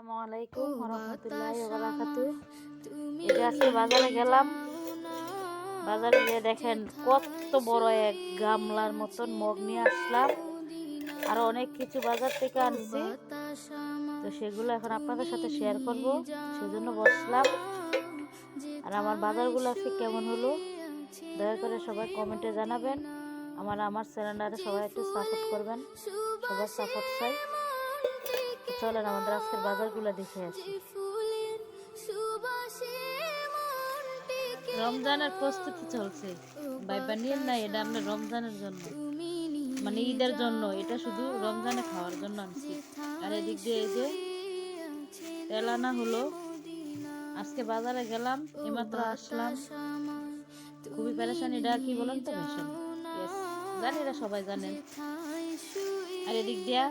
আসসালামু আলাইকুম রহমতুল্লাহি বারাকাতু এই আজকে বাজারে গেলাম বাজারে গিয়ে দেখেন কত বড় এক গামলার মতন মগ নিয়ে আসলাম আর অনেক কিছু বাজার থেকে আনছি তো সেগুলো এখন আপনাদের সাথে শেয়ার করব সেজন্য বসলাম আর আমার বাজারগুলো আজকে কেমন হলো দয়া করে সবাই কমেন্টে জানাবেন আমার আমার চ্যানেলটারে সবাই একটু সাপোর্ট করবেন সবার সাপোর্ট চাই চলেন, আমাদের আজকের বাজারগুলো দেখে রমজানের প্রস্তুতি চলছে। বাইবা নিয়ে না, এটা আমরা রমজানের জন্য। মানে ঈদের জন্য, এটা শুধু রমজানে খাওয়ার জন্য আনছি। আর এদিক দিয়ে যে তেল হলো। আজকে বাজারে গেলাম, এইমাত্র আসলাম। খুবই পেরেশানি, এটা কি বলেন তো ভীষণ জানি এটা সবাই জানেন আর এদিক দিয়া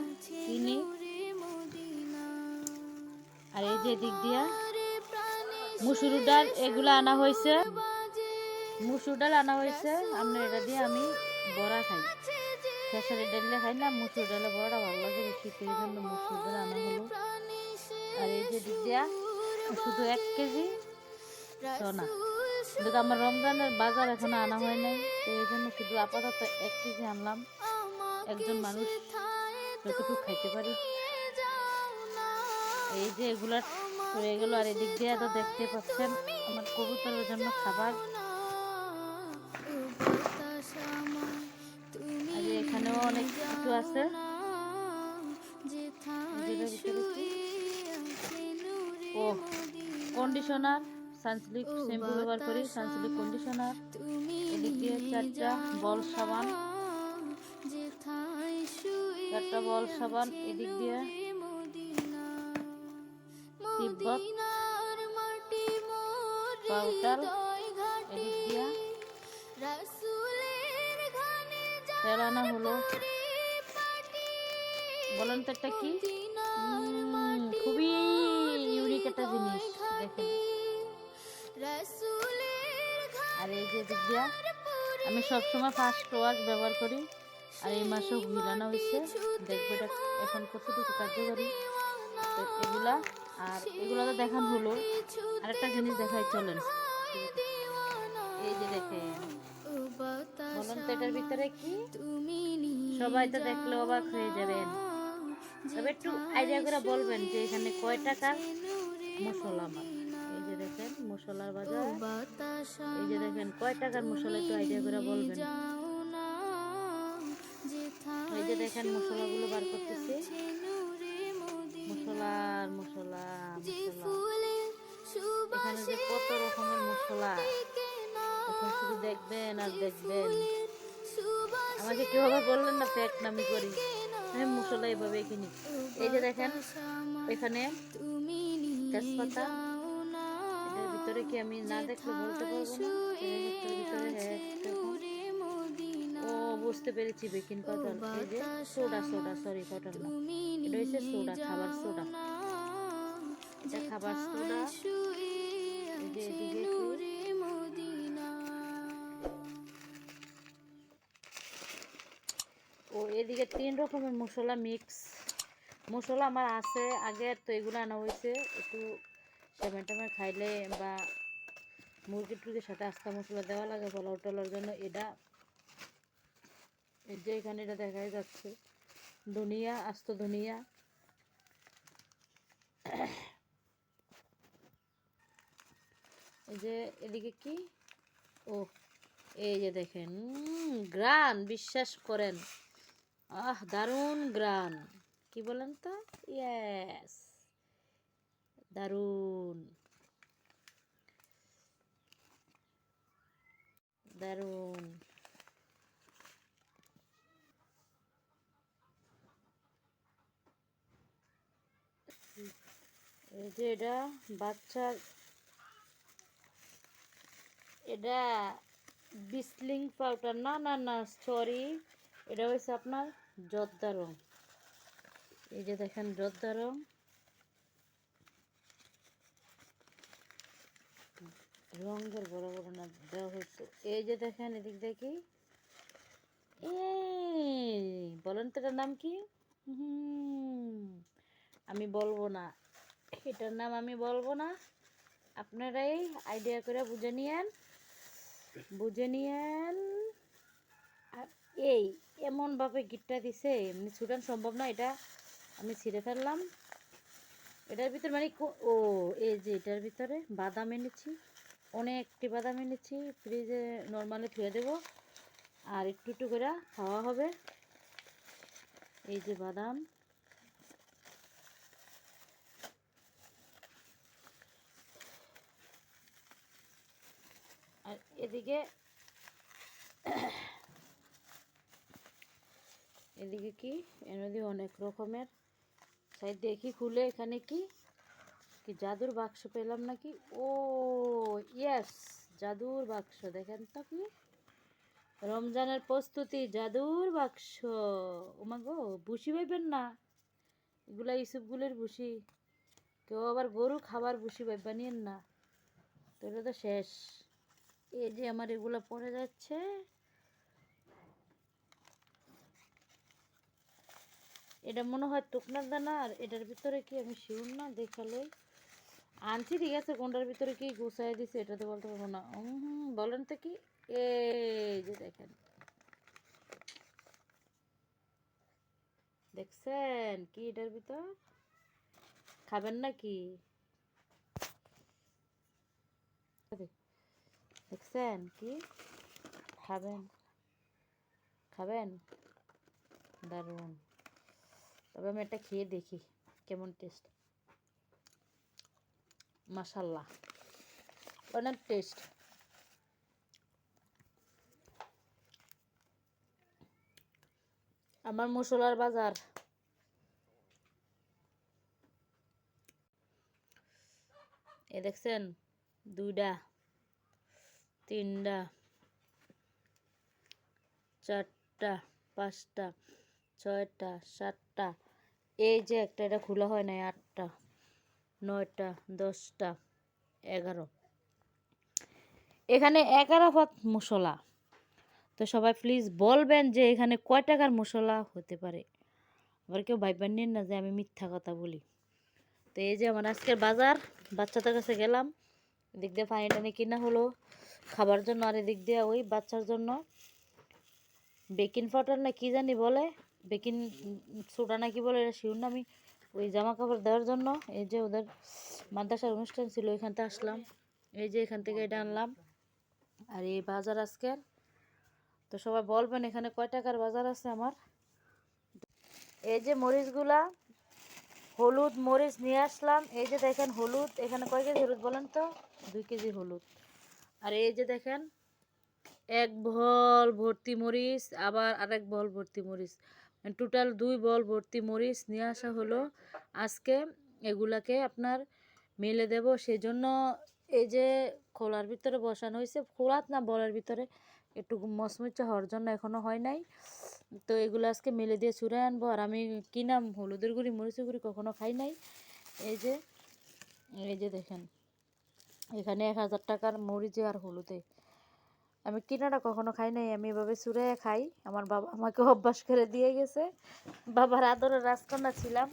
চিনি আর এই যে এদিক দিয়া, মুসুর ডাল, এগুলো আনা হয়েছে। মুসুর ডাল আনা হয়েছে, আমরা এটা দিয়ে আমি বড়া খাই। খেসারি ডালে খাই না, মুসুর ডালে বড়াটা ভালো লাগে বেশি সেই জন্য মুসুর ডাল আনা হলো। আর এই যে দিক দিয়া, শুধু এক কেজি সোনা কিন্তু আমার রমজানের বাজার এখনও আনা হয় নাই, তো এই জন্য শুধু আপাতত এক কেজি আনলাম। একজন মানুষ যতটুকু খাইতে পারি। এই যে এগুলার হয়ে গেল আর এদিক দিয়ে তো দেখতে পাচ্ছেন আমার কবুতরের জন্য খাবার। এখানেও অনেক কিছু আছে? ও কন্ডিশনার সানসিলিক শ্যাম্পু ব্যবহার করি সানসিলিক কন্ডিশনার এদিক দিয়ে চারটা বল সাবান। চারটা বল সাবান এদিক দিয়ে। তিব্বত পাউডার এদিক তেল আনা হলো। বলেন তো একটা কি? খুবই ইউনিক একটা জিনিস দেখেন। আর এই যে দিক দিয়া আমি সবসময় ফার্স্ট ওয়াশ ব্যবহার করি। আর এই মাসেও মিলানো হয়েছে। দেখব এটা এখন কতটুকু কার্যকরী। এগুলা, আর এগুলো তো দেখান হলো আরেকটা জিনিস দেখাই, চলেন। এই যে দেখেন। বলুন তো এটার ভিতরে কি? সবাই তো দেখলে অবাক হয়ে যাবেন। তবে একটু আইডিয়া করে বলবেন যে এখানে কয় টাকার মশলা আমার? এই যে দেখেন, মশলার বাজার। এই যে দেখেন, কয় টাকার মশলা একটু আইডিয়া করে বলবেন। এই যে দেখেন, মশলাগুলো বার করতেছি। মশলার মশলা এখানে যে কত রকমের মশলা। এখন শুধু দেখবেন আর দেখবেন। আমাকে কেউ আবার বললেন না প্যাক নামি করি। আমি মশলা এভাবে কিনি। এই যে দেখেন এখানে তেজপাতা। এটার ভিতরে কি আমি না দেখলে বলতে পারব না? বুঝতে পেরেছি বেকিং পাউডার। এই যে সোডা সোডা সরি পাউডার না এটা হচ্ছে সোডা খাবার সোডা। এটা খাবার সোডা। এই যে এদিকে ও এদিকে তিন রকমের মশলা মিক্স মশলা আমার আছে আগে তো এগুলো আনা হয়েছে। একটু সেভেন টেমের খাইলে বা মুরগি টুরগির সাথে আস্তা মশলা দেওয়া লাগে পোলাও টোলার জন্য। এটা এই যে এখানে এটা দেখাই যাচ্ছে। ধনিয়া, আস্ত ধনিয়া। এই যে এদিকে কি? ও, এই যে দেখেন গ্রান, বিশ্বাস করেন। আহ, দারুণ গ্রান। কি বলেন তো? ইয়েস দারুণ। দারুণ। এই যে এটা বাচ্চার এটা বিসলিং পাউডার। না না না সরি এটা হয়েছে আপনার জর্দা রং। এই যে দেখেন জর্দা রং। রঙের বড় বড় না দেওয়া হয়েছে। এই যে দেখেন এদিক দেখি বলেন তো এটার নাম কি? হুম, আমি বলব না। এটার নাম আমি বলব না। আপনারাই আইডিয়া করে বুঝে নিয়েন। বুঝে নিয়েন। আর এই এমনভাবে গিটটা দিছে, এমনি ছুটান সম্ভব না, এটা আমি ছিঁড়ে ফেললাম। এটার ভিতরে মানে ও, এই যে এটার ভিতরে বাদাম এনেছি। অনেকটি বাদাম এনেছি ফ্রিজে নর্মালি থুয়ে দেবো। আর একটু একটু করে খাওয়া হবে। এই যে বাদাম আর এদিকে এদিকে কি? মধ্যে অনেক রকমের। সাইড দেখি খুলে এখানে কি? কি জাদুর বাক্স পেলাম নাকি? ও ইয়েস জাদুর বাক্স। দেখেন তো কি? রমজানের প্রস্তুতি, জাদুর বাক্স। ওমা গো বুসি পাইবেন না? এগুলা ইসুপগুলির বুসি কেউ আবার গরু খাবার বুসি পাইবা নিয়েন না। তো এটা তো শেষ। এই যে আমার এগুলো পড়ে যাচ্ছে। এটা মনে হয় টুকনার দানা আর এটার ভিতরে কি আমি শিউর না? দেখালই আনছি ঠিক আছে কোনটার ভিতরে কি গুছাই দিছে এটা তো বলতে পারব না। হুম, বলেন তো কি? এই যে দেখেন। দেখছেন কি এটার ভিতর? খাবেন নাকি? দেখছেন কি খাবেন খাবেন দারুণ তবে আমি এটা খেয়ে দেখি, কেমন টেস্ট মাসাল্লাহ অনেক টেস্ট আমার মশলার বাজার। এ দেখছেন দুইটা তিনটা, চারটা, পাঁচটা, ছয়টা, সাতটা, এই যে একটা, এটা খোলা হয় নাই আটটা, নয়টা, দশটা, এগারো। এখানে এগারো ভাত মশলা। তো সবাই প্লিজ বলবেন যে এখানে কয় টাকার মশলা হতে পারে। আবার কেউ ভাইবেন নিন না যে আমি মিথ্যা কথা বলি। তো এই যে আমার আজকের বাজার, বাচ্চাদের কাছে গেলাম। দেখতে দিয়ে পানি টানি কিনা হলো। খাবার জন্য আর এদিক দিয়ে ওই বাচ্চার জন্য বেকিং পাউডার না কি জানি বলে? বেকিং সোডা না কি বলে? এটা শিউর না আমি ওই জামা কাপড় দেওয়ার জন্য। এই যে ওদের মাদ্রাসার অনুষ্ঠান ছিল ওইখান থেকে আসলাম। এই যে এখান থেকে এটা আনলাম। আর এই বাজার আজকের। তো সবাই বলবেন এখানে কয় টাকার বাজার আছে আমার? এই যে মরিচগুলা, হলুদ মরিচ নিয়ে আসলাম। এই যে দেখেন হলুদ, এখানে কয় কেজি হলুদ বলেন তো? দুই কেজি হলুদ। আর এই যে দেখেন, এক বল ভর্তি মরিচ, আবার আরেক বল ভর্তি মরিচ। টোটাল দুই বল ভর্তি মরিচ নিয়ে আসা হলো। আজকে এগুলাকে আপনার মেলে দেব। সেজন্য এই যে খোলার ভিতরে বসানো হয়েছে খোলাত না বলের ভিতরে একটু মচমচা হওয়ার জন্য এখনও হয় নাই। তো এগুলো আজকে মেলে দিয়ে চুড়ে আনব। আর আমি কিনাম হলুদের গুঁড়ি, মরিচের গুঁড়ি কখনো খাই নাই। এই যে এই যে দেখেন। এখানে এক হাজার টাকার মরিচে আর হলুদে। আমি কিনাটা কখনো খাই নাই, আমি এভাবে চুড়ে খাই। আমার বাবা আমাকে অভ্যাস করে দিয়ে গেছে। বাবার আদরের রাজকন্যা ছিলাম।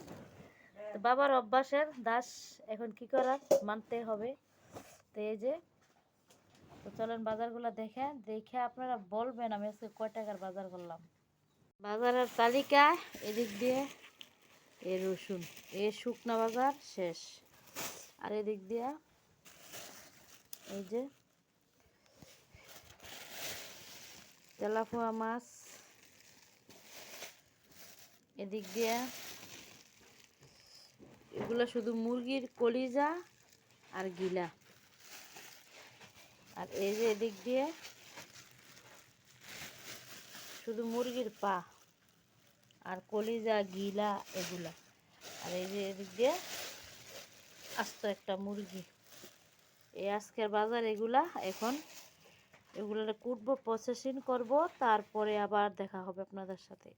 তো বাবার অভ্যাসের দাস এখন কি করার? মানতে হবে। তো এই যে, তো চলেন বাজারগুলো দেখে দেখে আপনারা বলবেন, আমি আজকে কয় টাকার বাজার করলাম। বাজারের তালিকা, এদিক দিয়ে এ রসুন এ শুকনা বাজার শেষ। আর এদিক দিয়া এই যে তেলাপোয়া মাছ, এদিক দিয়ে এগুলো শুধু মুরগির কলিজা আর গিলা। আর এই যে এদিক দিয়ে শুধু মুরগির পা আর কলিজা, গিলা, এগুলা। আর এই যে এদিক দিয়ে আস্ত একটা মুরগি। এই আজকের বাজার এগুলা, এখন এগুলো কুটবো প্রসেসিং করব, তারপরে আবার দেখা হবে আপনাদের সাথে।